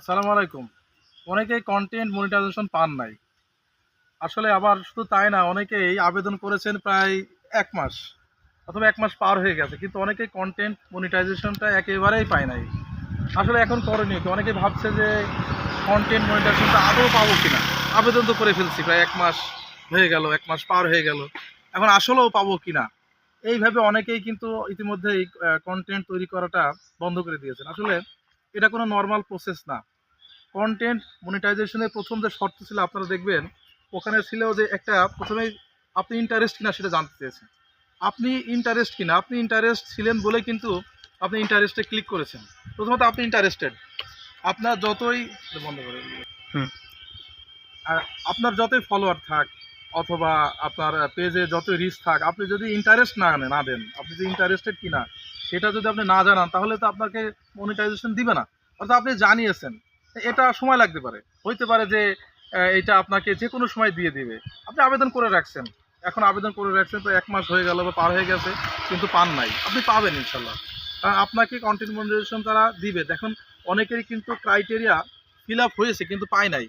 আসসালামু আলাইকুম। অনেকেই কন্টেন্ট মনিটাইজেশন পান নাই। আসলে আবার শুধু তাই না, অনেকেই আবেদন করেছেন প্রায় এক মাস অথবা এক মাস পার হয়ে গেছে, কিন্তু অনেকেই কন্টেন্ট মনিটাইজেশনটা একেবারেই পায় নাই। আসলে এখন করণীয় কি? অনেকে ভাবছে যে কন্টেন্ট মনিটাইজেশনটা আদৌ পাবো কিনা। আবেদন তো করে ফেলছি, প্রায় এক মাস হয়ে গেল, এক মাস পার হয়ে গেল। এখন আসলেও পাবো কিনা? এইভাবে অনেকেই কিন্তু ইতিমধ্যেই কন্টেন্ট তৈরি করাটা বন্ধ করে দিয়েছেন। আসলে এটা কোনো নর্মাল প্রসেস না। কন্টেন্ট মনিটাইজেশনের প্রথম যে শর্ত ছিল আপনারা দেখবেন ওখানে ছিল যে একটা প্রথমে আপনি ইন্টারেস্ট কিনা সেটা জানতে চেয়েছেন। আপনি ইন্টারেস্ট কিনা আপনি ইন্টারেস্ট ছিলেন বলে কিন্তু আপনি ইন্টারেস্টে ক্লিক করেছেন। প্রথমত আপনি ইন্টারেস্টেড আপনার যতই বন্ধ করে হুম। আর আপনার যতই ফলোয়ার থাক অথবা আপনার পেজে যতই রিচ থাক আপনি যদি ইন্টারেস্ট না না দেন আপনি যদি ইন্টারেস্টেড কিনা সেটা যদি আপনি না জানান, তাহলে তো আপনাকে মনিটাইজেশন দিবে না। অর্থাৎ আপনি জানিয়েছেন, এটা সময় লাগতে পারে। হইতে পারে যে এটা আপনাকে যে কোনো সময় দিয়ে দিবে। আপনি আবেদন করে রাখছেন। এখন আবেদন করে রাখছেন তো এক মাস হয়ে গেল বা পার হয়ে গেছে, কিন্তু পান নাই। আপনি পাবেন ইনশাল্লাহ কারণ আপনাকে কন্টেন্ট মনিটাইজেশন তারা দিবে। দেখুন, অনেকেরই কিন্তু ক্রাইটেরিয়া ফিল আপ হয়েছে, কিন্তু পায় নাই।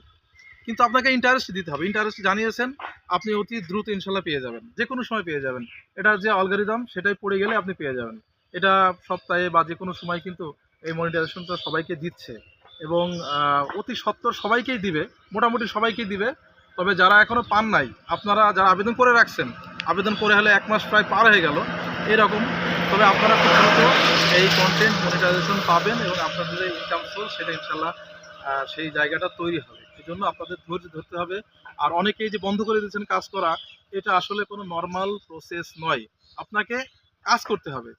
কিন্তু আপনাকে ইন্টারেস্ট দিতে হবে। ইন্টারেস্ট জানিয়েছেন, আপনি অতি দ্রুত ইনশাল্লাহ পেয়ে যাবেন। যে কোনো সময় পেয়ে যাবেন। এটার যে অলগারিদম সেটাই পড়ে গেলে আপনি পেয়ে যাবেন। এটা সপ্তাহে বা যে কোনো সময় কিন্তু এই মনিটাইজেশনটা সবাইকে দিচ্ছে এবং অতি সত্বর সবাইকেই দিবে, মোটামুটি সবাইকেই দিবে। তবে যারা এখনও পান নাই, আপনারা যারা আবেদন করে রাখছেন, আবেদন করে হলে এক মাস প্রায় পার হয়ে গেল, এরকম। তবে আপনারা খুব দ্রুত এই কন্টেন্ট মনিটাইজেশন পাবেন এবং আপনাদের যে ইনকাম সোর্স সেটা ইনশাল্লাহ সেই জায়গাটা তৈরি হবে। এই জন্য আপনাদের ধৈর্য ধরতে হবে। আর অনেকেই যে বন্ধ করে দিয়েছেন কাজ করা, এটা আসলে কোনো নর্মাল প্রসেস নয়। আপনাকে কাজ করতে হবে।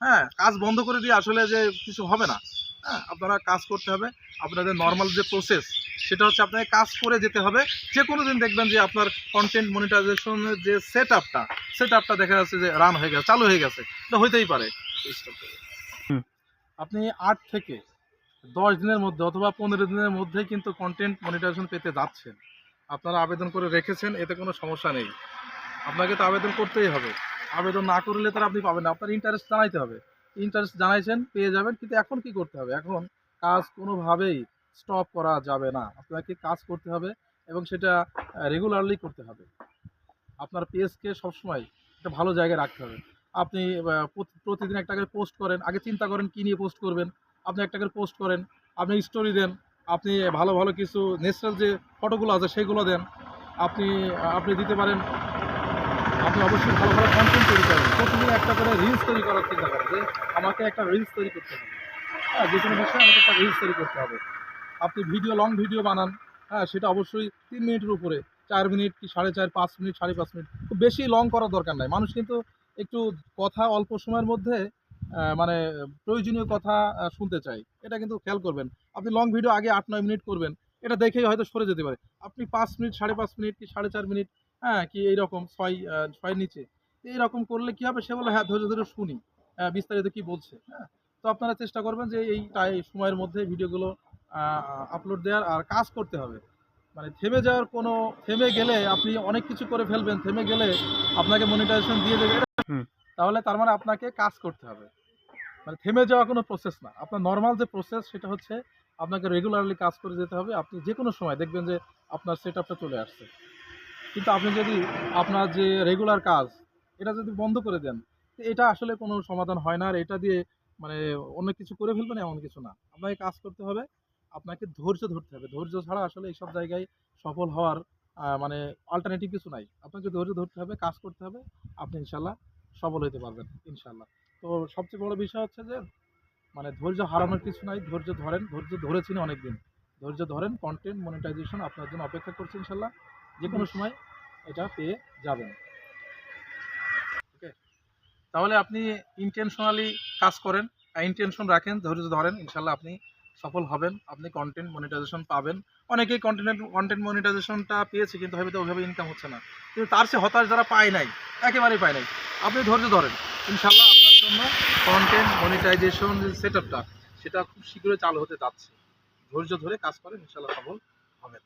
হ্যাঁ কাজ বন্ধ করে দিয়ে আসলে যে কিছু হবে না। হ্যাঁ আপনারা কাজ করতে হবে। আপনাদের নর্মাল যে প্রসেস সেটা হচ্ছে আপনাকে কাজ করে যেতে হবে। যে কোনো দিন দেখবেন যে আপনার কন্টেন্ট মনিটাইজেশনের যে সেট আপটা সেট আপটা দেখা যাচ্ছে যে রান হয়ে গেছে চালু হয়ে গেছে। এটা হইতেই পারে। আপনি আট থেকে দশ দিনের মধ্যে অথবা পনেরো দিনের মধ্যে কিন্তু কন্টেন্ট মনিটাইজেশন পেতে যাচ্ছেন। আপনারা আবেদন করে রেখেছেন এতে কোনো সমস্যা নেই। আপনাকে তো আবেদন করতেই হবে। আবেদন না করলে তারা আপনি পাবেন না। আপনার ইন্টারেস্ট জানাইতে হবে। ইন্টারেস্ট জানাইছেন, পেয়ে যাবেন, কিন্তু এখন কি করতে হবে? এখন কাজ কোনোভাবেই স্টপ করা যাবে না। আপনাকে কাজ করতে হবে এবং সেটা রেগুলারলি করতে হবে। আপনার পেজকে সবসময় একটা ভালো জায়গায় রাখতে হবে। আপনি প্রতিদিন একটা করে পোস্ট করেন। আগে চিন্তা করেন কী নিয়ে পোস্ট করবেন। আপনি একটা করে পোস্ট করেন, আপনি স্টোরি দেন, আপনি ভালো ভালো কিছু ন্যাচারাল যে ফটোগুলো আছে সেগুলো দেন। আপনি আপনি দিতে পারেন। আপনি অবশ্যই ভালো ভালো কন্টেন্ট তৈরি করেন। প্রতিদিন একটা করে রিলস তৈরি করার চিন্তা করেন যে আমাকে একটা রিলস তৈরি করতে হবে। হ্যাঁ যে কোনো বিষয়ে আমাকে একটা রিলস তৈরি করতে হবে। আপনি ভিডিও লং ভিডিও বানান হ্যাঁ সেটা অবশ্যই তিন মিনিটের উপরে, চার মিনিট কি সাড়ে চার, পাঁচ মিনিট, সাড়ে পাঁচ মিনিট, খুব বেশি লং করার দরকার নাই। মানুষ কিন্তু একটু কথা অল্প সময়ের মধ্যে মানে প্রয়োজনীয় কথা শুনতে চাই এটা কিন্তু খেয়াল করবেন। আপনি লং ভিডিও আগে আট, নয় মিনিট করবেন। এটা দেখেই হয়তো সরে যেতে পারে। আপনি পাঁচ মিনিট, সাড়ে পাঁচ মিনিট কি সাড়ে চার মিনিট হ্যাঁ কি এইরকম ছয় ছয়ের নিচে। এইরকম করলে কি হবে? সে বলে হ্যাঁ ধৈর্য ধরে শুনি। বিস্তারিত কি বলছে? হ্যাঁ তো আপনারা চেষ্টা করবেন যে এই সময়ের মধ্যে ভিডিওগুলো আপলোড দেওয়ার আর কাজ করতে হবে। মানে থেমে যাওয়ার কোনো থেমে গেলে আপনি অনেক কিছু করে ফেলবেন থেমে গেলে আপনাকে মনিটাইজেশন দিয়ে দেবে। তাহলে তার মানে আপনাকে কাজ করতে হবে। মানে থেমে যাওয়া কোনো প্রসেস না। আপনার নর্মাল যে প্রসেস সেটা হচ্ছে আপনাকে রেগুলারলি কাজ করে যেতে হবে। আপনি যে কোনো সময় দেখবেন যে আপনার সেট আপটা চলে আসছে। কিন্তু আপনি যদি আপনার যে রেগুলার কাজ, এটা যদি বন্ধ করে দেন এটা আসলে কোনো সমাধান হয় না। আর এটা দিয়ে মানে অন্য কিছু করে ফেলবেন এমন কিছু না। আপনাকে কাজ করতে হবে, আপনাকে ধৈর্য ধরতে হবে। ধৈর্য ছাড়া আসলে এইসব জায়গায় সফল হওয়ার মানে অল্টারনেটিভ কিছু নাই। আপনাকে ধৈর্য ধরতে হবে, কাজ করতে হবে। আপনি ইনশাল্লাহ সফল হতে পারবেন ইনশাল্লাহ তো সবচেয়ে বড় বিষয় হচ্ছে যে মানে ধৈর্য হারানোর কিছু নাই। ধৈর্য ধরেন, ধৈর্য ধরেছেন অনেক দিন ধৈর্য ধরেন কন্টেন্ট মনিটাইজেশন আপনার জন্য অপেক্ষা করছে ইনশাল্লাহ যে কোনো সময় এটা পেয়ে যাবেন। ওকে? তাহলে আপনি ইন্টেনশনালি কাজ করেন ইন্টেনশন রাখেন ধৈর্য ধরেন ইনশাল্লাহ আপনি সফল হবেন আপনি কন্টেন্ট মনিটাইজেশন পাবেন। অনেকেই কন্টেন্ট কন্টেন্ট মনিটাইজেশনটা পেয়েছে কিন্তু হয়তো ওইভাবে ইনকাম হচ্ছে না। কিন্তু তার সে হতাশ যারা পায় নাই একেবারেই পায় নাই আপনি ধৈর্য ধরেন। ইনশাল্লাহ আপনার জন্য কন্টেন্ট মনিটাইজেশন যে সেট আপটা সেটা খুব শীঘ্রই চালু হতে যাচ্ছে। ধৈর্য ধরে কাজ করেন ইনশাল্লাহ সফল হবেন।